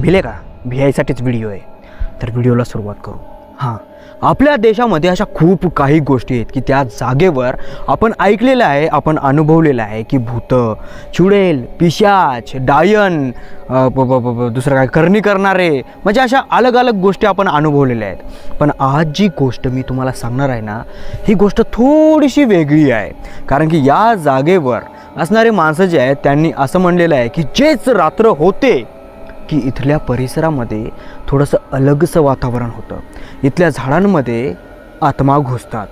भिले का भियायसाठीच व्हिडिओ आहे. तर व्हिडिओला सुरुवात करू. हां आपल्या देशामध्ये अशा खूप काही गोष्टी आहेत की त्या जागेवर आपण ऐकलेलं आहे आपण अनुभवलेलं आहे की भूतं चुडेल पिशाच डायन दुसरं काय करणी करणारे म्हणजे अशा अलग अलग गोष्टी आपण अनुभवलेल्या आहेत. पण आज जी गोष्ट मी तुम्हाला सांगणार आहे ना ही गोष्ट थोडीशी वेगळी आहे. कारण की या जागेवर असणारे माणसं जे आहेत त्यांनी असं म्हणलेलं आहे की जेच रात्र होते की इथल्या परिसरामध्ये थोडंसं अलगसं वातावरण होतं. इथल्या झाडांमध्ये आत्मा घुसतात.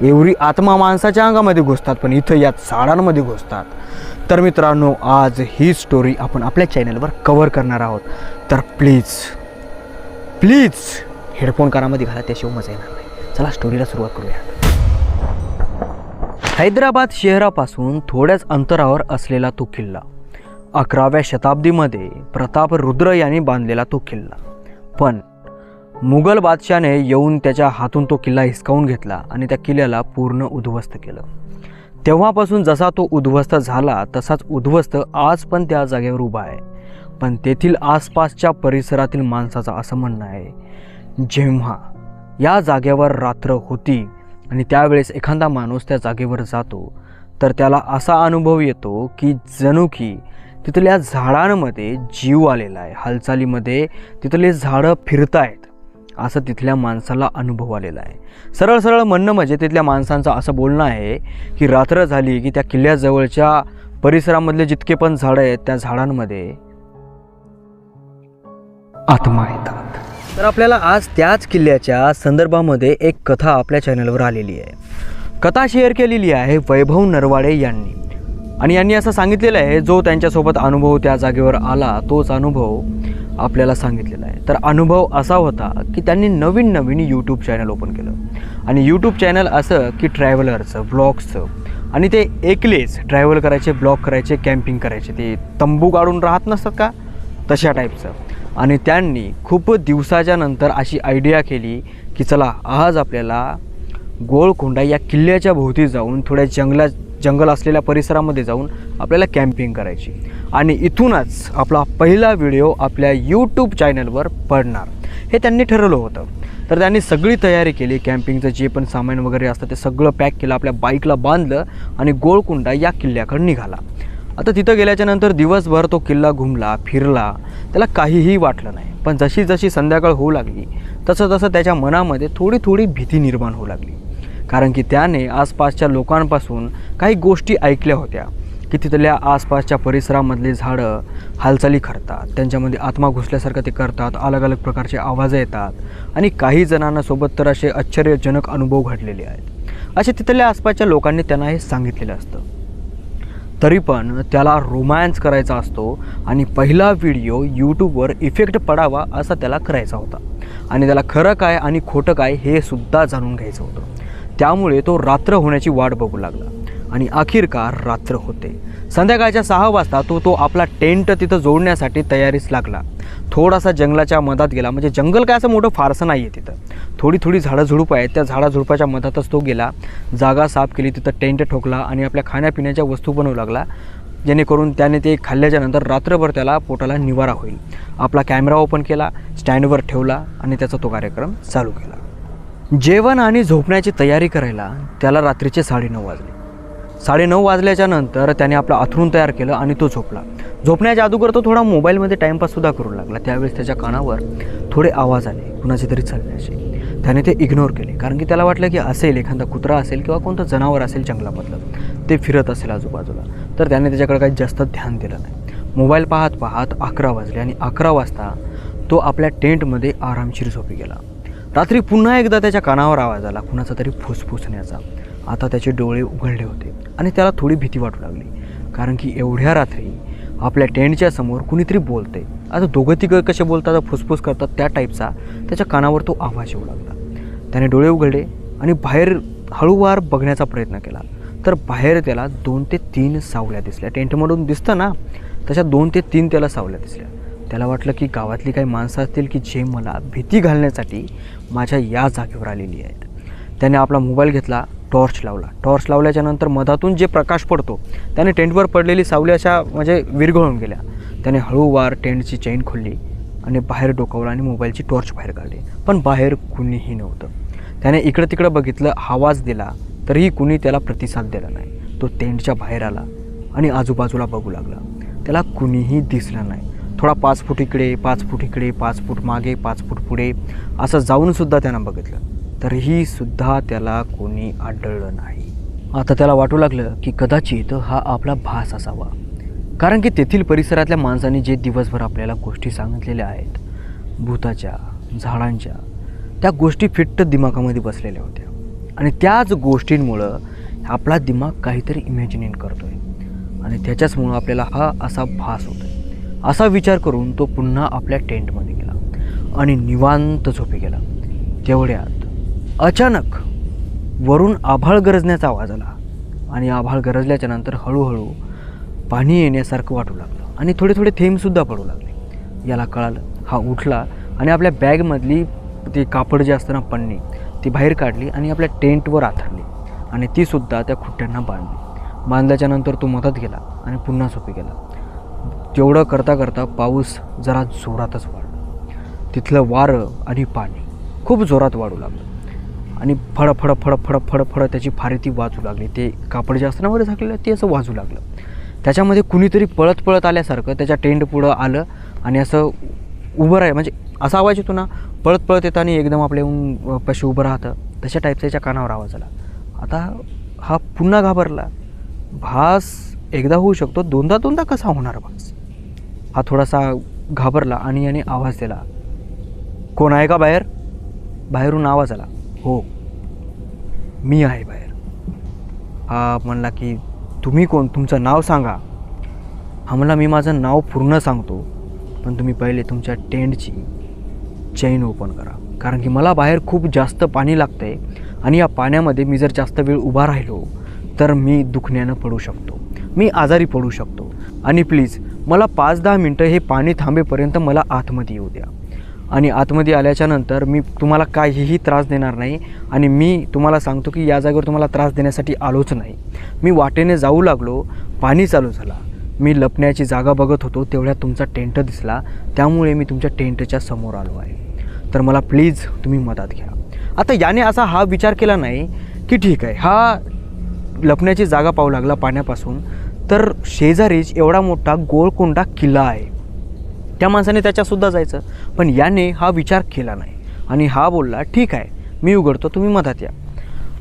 एवढी आत्मा माणसाच्या अंगामध्ये घुसतात पण इथं या झाडांमध्ये घुसतात. तर मित्रांनो आज ही स्टोरी आपण आपल्या चॅनलवर कवर करणार आहोत. तर प्लीज प्लीज हेडफोन कानामध्ये घाला त्याशिवाय मजा येणार नाही. चला स्टोरीला सुरुवात करूया. हैदराबाद शहरापासून थोड्याच अंतरावर असलेला तो किल्ला. अकराव्या शताब्दीमध्ये प्रताप रुद्र यांनी बांधलेला तो किल्ला. पण मुघल बादशाने येऊन त्याच्या हातून तो किल्ला हिसकावून घेतला आणि त्या किल्ल्याला पूर्ण उद्ध्वस्त केलं. तेव्हापासून जसा तो उद्ध्वस्त झाला तसाच उद्ध्वस्त आज पण त्या जागेवर उभा आहे. पण तेथील आसपासच्या परिसरातील माणसाचं असं म्हणणं आहे जेव्हा या जागेवर रात्र होती आणि त्यावेळेस एखादा माणूस त्या जागेवर जातो तर त्याला असा अनुभव येतो की जणू की तिथल्या झाडांमध्ये जीव आलेला आहे. हालचालीमध्ये तिथले झाडं फिरतायत असं तिथल्या माणसाला अनुभव आलेला आहे. सरळ सरळ म्हणणं म्हणजे तिथल्या माणसांचं असं बोलणं आहे की रात्र झाली की त्या किल्ल्याजवळच्या परिसरामधले जितके पण झाडं आहेत त्या झाडांमध्ये आत्मा येतात. तर आपल्याला आज त्याच किल्ल्याच्या संदर्भामध्ये एक कथा आपल्या चॅनलवर आलेली आहे. कथा शेअर केलेली आहे वैभव नरवाडे यांनी. आणि यांनी असं सांगितलेलं आहे जो त्यांच्यासोबत अनुभव त्या जागेवर आला तोच अनुभव आपल्याला सांगितलेला आहे. तर अनुभव असा होता की त्यांनी नवीन नवीन यूट्यूब चॅनल ओपन केलं. आणि यूट्यूब चॅनल असं की ट्रॅव्हलरचं ब्लॉग्सचं आणि ते एकलेच ट्रॅव्हल करायचे ब्लॉग करायचे कॅम्पिंग करायचे. ते तंबू काढून राहत नसतात का? तशा टाईपचं आणि त्यांनी खूप दिवसाच्या नंतर अशी आयडिया केली की चला आज आपल्याला गोळकोंडा या किल्ल्याच्या भोवती जाऊन थोड्या जंगलात जंगल असलेल्या परिसरामध्ये जाऊन आपल्याला कॅम्पिंग करायची. आणि इथूनच आपला पहिला व्हिडिओ आपल्या यूट्यूब चॅनलवर पडणार. हे त्यांनी ठरवलं होतं. तर त्यांनी सगळी तयारी केली. कॅम्पिंगचं जे पण सामान वगैरे असतं ते सगळं पॅक केलं आपल्या बाईकला बांधलं आणि गोळकुंडा या किल्ल्याकडे निघाला. आता तिथं गेल्याच्यानंतर दिवसभर तो किल्ला घुमला फिरला. त्याला काहीही वाटलं नाही. पण जशी जशी संध्याकाळ होऊ लागली तसं तसं त्याच्या मनामध्ये थोडी थोडी भीती निर्माण होऊ लागली. कारण की त्याने आसपासच्या लोकांपासून काही गोष्टी ऐकल्या होत्या की तिथल्या आसपासच्या परिसरामधली झाडं हालचाली करतात. त्यांच्यामध्ये आत्मा घुसल्यासारखं ते करतात अलग अलग प्रकारचे आवाज येतात आणि काही जणांना सोबत तर असे आश्चर्यजनक अनुभव घडलेले आहेत. असे तिथल्या आसपासच्या लोकांनी त्यांना हे सांगितलेलं असतं. तरी पण त्याला रोमॅन्स करायचा असतो आणि पहिला व्हिडिओ यूट्यूबवर इफेक्ट पडावा असा त्याला करायचा होता. आणि त्याला खरं काय आणि खोटं काय हे सुद्धा जाणून घ्यायचं होतं. त्यामुळे तो रात्र होण्याची वाट बघू लागला. आणि अखेरकार रात्र होते. संध्याकाळच्या सहा वाजता तो तो आपला टेंट तिथं जोडण्यासाठी तयारीस लागला. थोडासा जंगलाच्या मधात गेला. म्हणजे जंगल काय असं मोठं फारसं नाही आहे तिथं. थोडी थोडी झाडंझुडूप आहेत. त्या झाडाझुडपाच्या मधातच तो गेला. जागा साफ केली. तिथं टेंट ठोकला आणि आपल्या खाण्यापिण्याच्या वस्तू बनवू लागला. जेणेकरून त्याने ते खाल्ल्याच्या नंतर रात्रभर त्याला पोटाला निवारा होईल. आपला कॅमेरा ओपन केला. स्टँडवर ठेवला आणि त्याचा तो कार्यक्रम चालू केला. जेवण आणि झोपण्याची तयारी करायला त्याला रात्रीचे साडेनऊ वाजले. साडेनऊ वाजल्याच्या नंतर त्याने आपलं आथरून तयार केलं आणि तो झोपला. झोपण्याच्या अगोदर तो थोडा मोबाईलमध्ये टाईमपाससुद्धा करू लागला. त्यावेळेस त्याच्या कानावर थोडे आवाज आले. कुणाचे तरी चालण्याचे त्याने ते इग्नोर केले. कारण की त्याला वाटलं की असेल एखादा कुत्रा असेल किंवा कोणतं जनावर असेल जंगलामधलं ते फिरत असेल आजूबाजूला. तर त्याने त्याच्याकडे काही जास्त ध्यान दिलं नाही. मोबाईल पाहत पाहत अकरा वाजले आणि अकरा वाजता तो आपल्या टेंटमध्ये आरामशीर झोपी गेला. रात्री पुन्हा एकदा त्याच्या कानावर आवाज आला. कुणाचा तरी फुसफुसण्याचा. आता त्याचे डोळे उघडले होते आणि त्याला थोडी भीती वाटू लागली. कारण की एवढ्या रात्री आपल्या टेंटच्या समोर कुणीतरी बोलते आता दोघं तिघं कसे बोलतात फुसफुस करतात त्या टाईपचा त्याच्या कानावर तो आवाज येऊ लागला. त्याने डोळे उघडले आणि बाहेर हळूवार बघण्याचा प्रयत्न केला. तर बाहेर त्याला दोन ते तीन सावल्या दिसल्या. टेंटमधून दिसतं ना तशा दोन ते तीन त्याला सावल्या दिसल्या. त्याला वाटलं की गावातली काही माणसं असतील की जे मला भीती घालण्यासाठी माझ्या या जागेवर आलेली आहेत. त्याने आपला मोबाईल घेतला टॉर्च लावला. टॉर्च लावल्याच्यानंतर मधातून जे प्रकाश पडतो त्याने टेंटवर पडलेली सावली अशा म्हणजे विरघळून गेल्या. त्याने हळूवार टेंटची चेन खोलली आणि बाहेर डोकावलं आणि मोबाईलची टॉर्च बाहेर काढली. पण बाहेर कुणीही नव्हतं. त्याने इकडं तिकडं बघितलं आवाज दिला तरीही कुणी त्याला प्रतिसाद दिला नाही. तो टेंटच्या बाहेर आला आणि आजूबाजूला बघू लागला. त्याला कुणीही दिसलं नाही. थोडा पाच फूट इकडे पाच फूट इकडे पाच फूट मागे पाच फूट पुढे असं जाऊनसुद्धा त्यानं बघितलं. तरीही सुद्धा त्याला कोणी आढळलं नाही. आता त्याला वाटू लागलं की कदाचित हा आपला भास असावा. कारण की तेथील परिसरातल्या माणसांनी जे दिवसभर आपल्याला गोष्टी सांगितलेल्या आहेत भूताच्या झाडांच्या त्या गोष्टी फिट्ट दिमागामध्ये बसलेल्या होत्या. आणि त्याच गोष्टींमुळं आपला दिमाग काहीतरी इमॅजिनेट करतोय. आणि त्याच्याचमुळं आपल्याला हा असा भास होतोय. असा विचार करून तो पुन्हा आपल्या टेंटमध्ये गेला आणि निवांत झोपी गेला. तेवढ्यात अचानक वरून आभाळ गरजण्याचा आवाज आला आणि आभाळ गरजल्याच्या नंतर हळूहळू पाणी येण्यासारखं वाटू लागलं आणि थोडे थोडे थेंबसुद्धा पडू लागले. याला कळालं हा उठला आणि आपल्या बॅगमधली ते कापड जे असतं ना पन्नी ती बाहेर काढली आणि आपल्या टेंटवर आथरली आणि तीसुद्धा त्या खुट्ट्यांना बांधली. बांधल्याच्यानंतर तो मदत गेला आणि पुन्हा झोपी गेला. तेवढं करता करता पाऊस जरा जोरातच वाढला. तिथलं वारं आणि पाणी खूप जोरात वाढू लागलं. आणि फड फड फड फड फड फड त्याची फारी ती वाजू लागली. ते कापड जे असतं वर झाकलेलं ते असं वाजू लागलं. त्याच्यामध्ये कुणीतरी पळत पळत आल्यासारखं त्याच्या टेंट पुढं आलं आणि असं उभं राह म्हणजे असा आवाज येतो ना पळत पळत येतं आणि एकदम आपल्या येऊन पशी उभं राहतं. तशा टाईपचा त्याच्या कानावर आवाज आला. आता हा पुन्हा घाबरला. भास एकदा होऊ शकतो दोनदा दोनदा कसा होणार बस हा थोडासा घाबरला आणि याने आवाज दिला. कोण आहे का बाहेर? बाहेरून आवाज आला. हो. मी आहे बाहेर. हा म्हणला की तुम्ही कोण? तुमचं नाव सांगा. हा म्हणला मी माझं नाव पूर्ण सांगतो पण तुम्ही पहिले तुमच्या टेंटची चैन ओपन करा. कारण की मला बाहेर खूप जास्त पाणी लागतं आहे आणि या पाण्यामध्ये मी जर जास्त वेळ उभा राहिलो तर मी दुखण्यानं पडू शकतो. मी आजारी पडू शकतो. आणि प्लीज मला पाच दहा मिनटं हे पाणी थांबेपर्यंत मला आतमध्ये येऊ द्या. आणि आतमध्ये आल्याच्यानंतर मी तुम्हाला काहीही त्रास देणार नाही आणि मी तुम्हाला सांगतो की या जागेवर तुम्हाला त्रास देण्यासाठी आलोच नाही. मी वाटेने जाऊ लागलो पाणी चालू झाला. मी लपण्याची जागा बघत होतो तेवढ्यात तुमचा टेंट दिसला. त्यामुळे मी तुमच्या टेंटच्या समोर आलो आहे. तर मला प्लीज तुम्ही मदत घ्या. आता याने असा हा विचार केला नाही की ठीक आहे हा लपण्याची जागा पाहू लागला पाण्यापासून. तर शेजारीच एवढा मोठा गोळकोंडा किल्ला आहे. त्या माणसाने त्याच्यासुद्धा जायचं पण याने हा विचार केला नाही. आणि हा बोलला ठीक आहे मी उघडतो तुम्ही मधात या.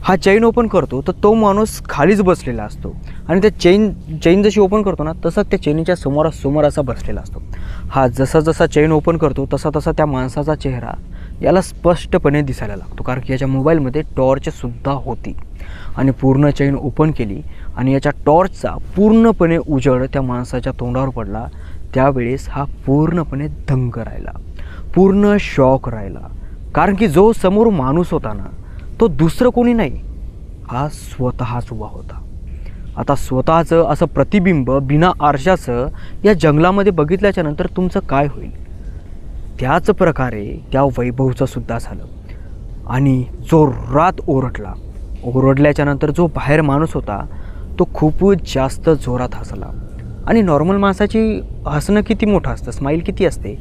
हा चैन ओपन करतो तर तो माणूस खालीच बसलेला असतो. आणि त्या चैन चैन जशी ओपन करतो ना तसं त्या चैनीच्या समोरासमोर असा बसलेला असतो. हा जसा जसा चैन ओपन करतो तसा तसा त्या माणसाचा चेहरा याला स्पष्टपणे दिसायला लागतो कारण की याच्या मोबाईलमध्ये टॉर्चसुद्धा होती. आणि पूर्ण चैन ओपन केली आणि याच्या टॉर्चचा पूर्णपणे उजळ त्या माणसाच्या तोंडावर पडला. त्यावेळेस हा पूर्णपणे दंग राहिला. पूर्ण शॉक राहिला. कारण की जो समोर माणूस होता ना तो दुसरं कोणी नाही. हा स्वतःच उभा होता. आता स्वतःचं असं प्रतिबिंब बिना आरशाचं या जंगलामध्ये बघितल्याच्या नंतर तुमचं काय होईल? त्याच प्रकारे त्या वैभवचं सुद्धा झालं. आणि जोरात ओरडला ओरडल्याच्यानंतर जो बाहेर माणूस होता तो खूपच जास्त जोरात हसला. आणि नॉर्मल माणसाची हसणं किती मोठं असतं स्माईल किती असते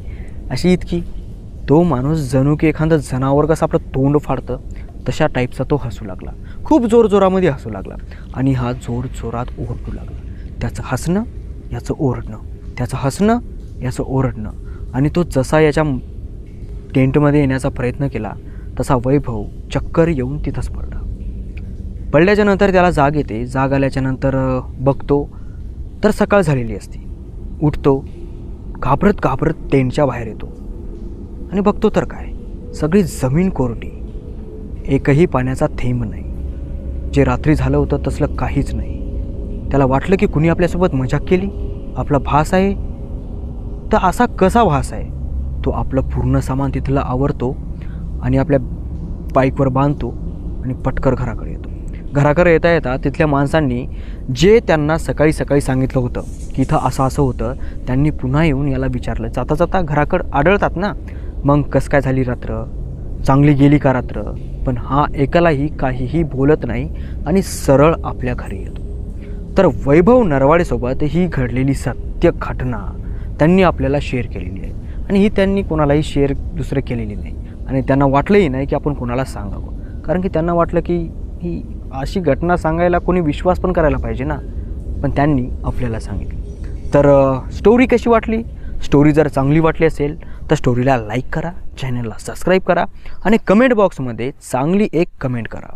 अशी इतकी. तो माणूस जणू की एखादं जनावर कसं आपलं तोंड फाडतं तशा टाईपचा तो हसू लागला. खूप जोरजोरामध्ये हसू लागला. आणि हा जोर जोरात ओरडू लागला. त्याचं हसणं याचं ओरडणं. त्याचं हसणं याचं ओरडणं. आणि तो जसा याच्या टेंटमध्ये येण्याचा प्रयत्न केला तसा वैभव चक्कर येऊन तिथंच पडला पडल्याच्या नंतर त्याला जाग येते. जाग आल्याच्यानंतर बघतो. तर सकाळ झालेली असते. उठतो. घाबरत घाबरत टेंटच्या बाहेर येतो. आणि बघतो तर काय? सगळी जमीन कोरडी. एकही पाण्याचा थेंब नाही. जे रात्री झालं होतं तसलं काहीच नाही. त्याला वाटलं की कुणी आपल्यासोबत मजाक केली? आपला भास आहे? तर असा कसा भास आहे? तो आपलं पूर्ण सामान तिथलं आवरतो आणि आपल्या बाईकवर बांधतो आणि पटकर घराकडे येतो. घराकडे येता येता तिथल्या माणसांनी जे त्यांना सकाळी सकाळी सांगितलं होतं की इथं असं असं होतं त्यांनी पुन्हा येऊन याला विचारलं. जाता जाता घराकडं आढळतात ना? मग कसं काय झाली रात्र? चांगली गेली का रात्र? पण हा एकालाही काहीही बोलत नाही आणि सरळ आपल्या घरी येतो. तर वैभव नरवाडेसोबत ही घडलेली सत्य घटना त्यांनी आपल्याला शेअर केलेली आहे. आणि ही त्यांनी कोणालाही शेअर दुसरं केलेली नाही. आणि त्यांना वाटलंही नाही की आपण कोणाला सांगावं. कारण की त्यांना वाटलं की ही अशी घटना सांगायला कोणी विश्वास पण करायला पाहिजे ना? पण त्यांनी आपल्याला सांगितली. तर स्टोरी कशी वाटली? स्टोरी जर चांगली वाटली असेल तर स्टोरीला लाईक करा चॅनलला सबस्क्राईब करा आणि कमेंट बॉक्समध्ये चांगली एक कमेंट करा.